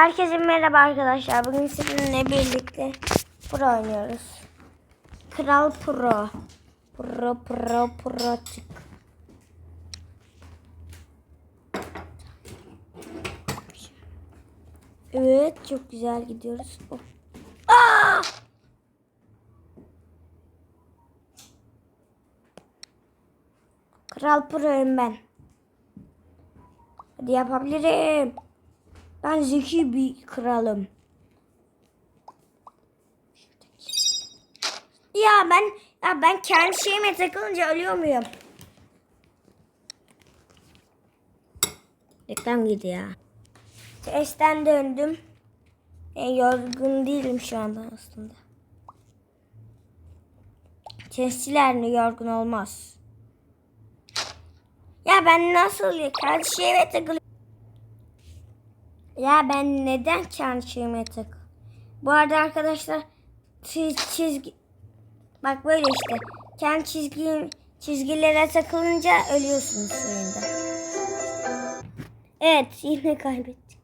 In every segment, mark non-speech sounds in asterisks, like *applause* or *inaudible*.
Herkese merhaba arkadaşlar. Bugün sizinle birlikte Pro oynuyoruz. Kral Pro. Pro Pro Pro çık. Evet çok güzel gidiyoruz. Oh. Aa! Kral Pro'yum ben. Hadi yapabilirim. Ben zeki bir kralım. Ya ben ya ben kendi şeyime takılınca ölüyor muyum? Reklam girdi ya. Testten döndüm. E, yorgun değilim şu anda aslında. Testçiler yorgun olmaz. Ya ben nasıl kendi şeyime takılıyorum? Ya ben neden kendi şeyime tak? Bu arada arkadaşlar çiz, çizgi bak böyle işte kendi çizgi çizgilere takılınca ölüyorsunuz oyunda. Evet yine kaybettik.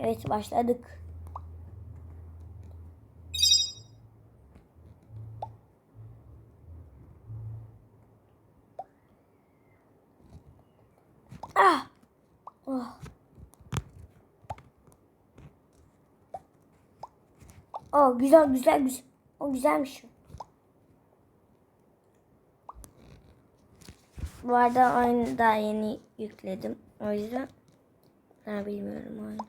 Evet başladık. Ah. Oh. Oh güzel güzel güzel. O güzelmiş. o. Bu arada oyunu daha yeni yükledim. O yüzden daha bilmiyorum oyunu.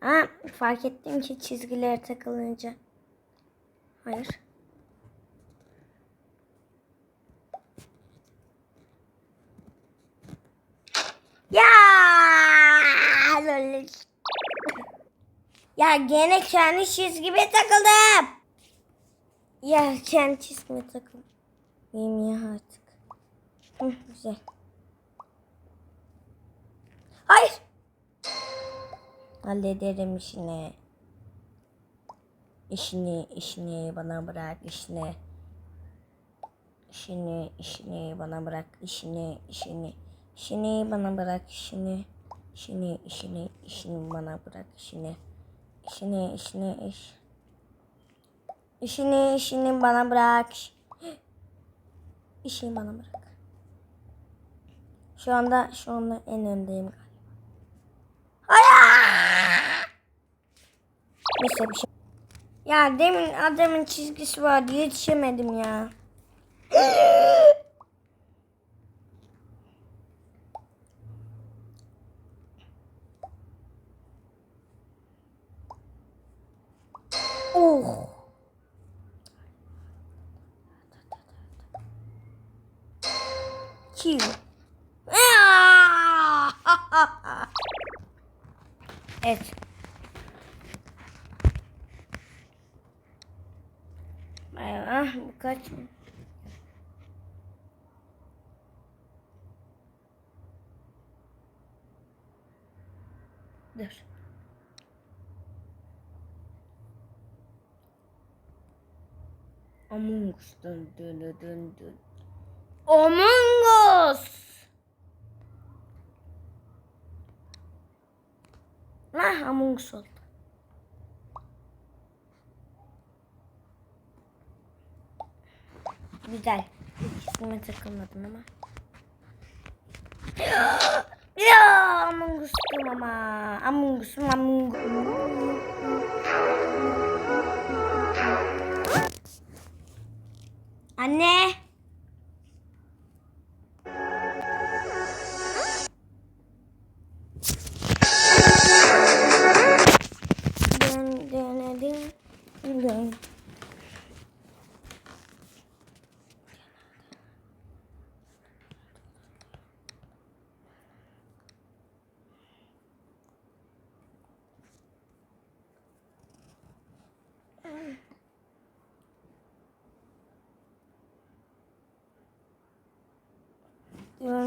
Ha fark ettim ki çizgilere takılınca. Hayır. Ya lol. Ya gene kendi çizgime takıldım. Ya kendi çizgime takıldım. Benim ya artık. Hı, güzel. Hayır. Hallederim işini. İşini, işini bana bırak, işini. İşini, işini bana bırak, işini, işini. İşini bana bırak, işini. İşini, işini, işini bana bırak, işini. İşini, işini, iş. İşini, işini bana bırak. İşini bana bırak. Şu anda, şu anda en öndeyim galiba. Neyse bir şey. Ya demin adamın çizgisi vardı yetişemedim ya. Oh. Kill. Evet. Ah bu kaç Among Us dön dön dön dön. Among Us. Ah Among Us oldu. Güzel. İsmime takılmadım ama. ya Among Us'tum ama. Among Us'um Among Anne.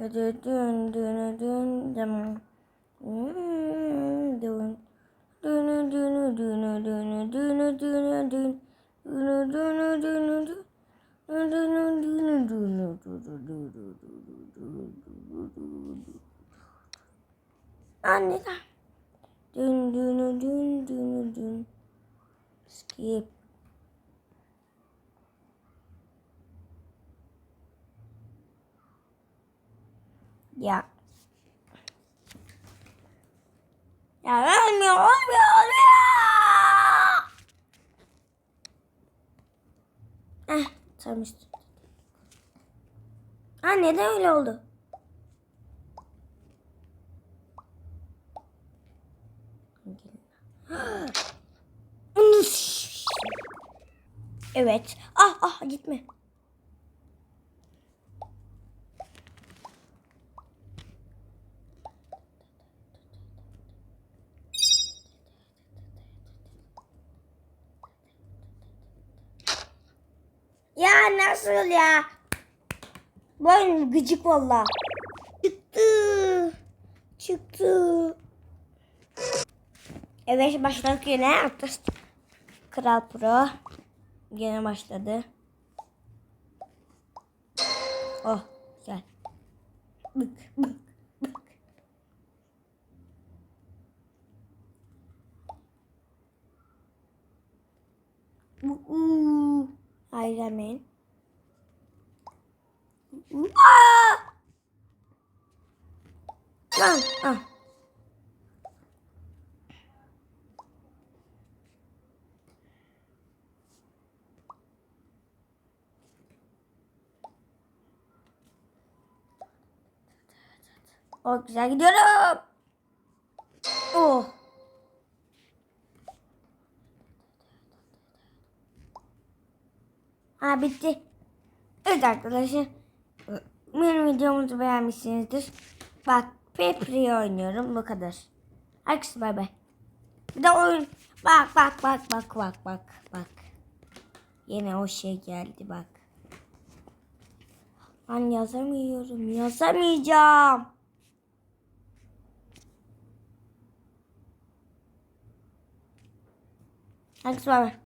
Hmm, Dön. Dön dön dön dön dön dön dön. Dön dön dön dön. Anne. Dün dün dün dün dün. Skip. Ya. Ya olmuyor, olmuyor, olmuyor. Eh, tamam işte. Ha neden öyle oldu? *gasps* Evet. Ah ah gitme. Ya nasıl ya? Boyun gıcık valla. Çıktı. Çıktı. Evet başladık yine. Atlas Kral Pro. Yine başladı. Oh güzel. Bık bık bık. Uuu. Iron Man. Lan, ah. Oh güzel gidiyorum. Oh. Ha bitti. Evet arkadaşlar. Benim videomuzu beğenmişsinizdir. Bak Pepri oynuyorum bu kadar. Herkese bay bay. Bir de oyun. Bak bak bak bak bak bak bak. Yine o şey geldi bak. Ben yazamıyorum. Yazamayacağım. Herkese bay bay.